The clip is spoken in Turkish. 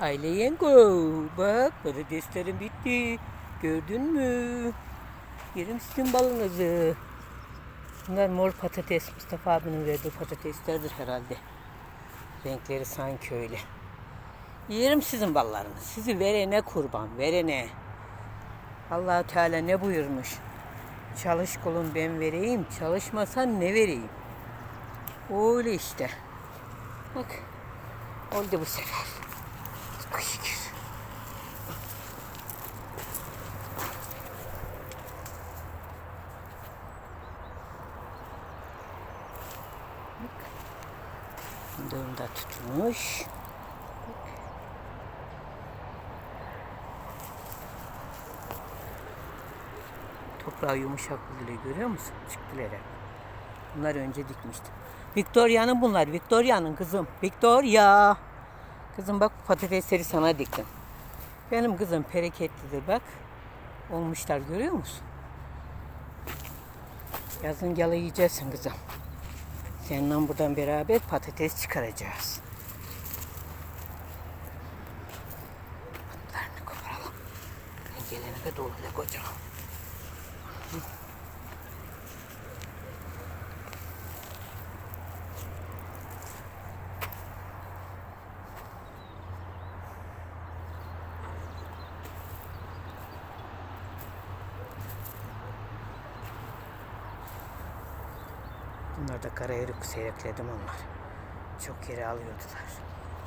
Aile yengo. Bak patateslerim bitti. Gördün mü? Yerim sizin balınızı. Bunlar mor patates. Mustafa abinin verdiği patateslerdir herhalde. Renkleri sanki öyle. Yerim sizin ballarınız. Sizi verene kurban, verene. allah Teala ne buyurmuş? Çalış kulum ben vereyim, çalışmasan ne vereyim? Öyle işte. Bak, oldu bu sefer. Çok şükür. Dağında tutmuş. Toprağı yumuşak bile görüyor musun? Çıktılar hep. Bunlar önce dikmiştim. Victoria'nın bunlar. Victoria'nın kızım. Victoria. Kızım bak patatesleri sana diktim. Benim kızım pereketlidir bak. Olmuşlar görüyor musun? Yazın yalayıyacaksın kızım. Seninle buradan beraber patates çıkaracağız. Patlarını koparalım. Gelene kadar doluyla kocaman. Bunlar da kara erik seyrekledim onlar. Çok yeri alıyordular.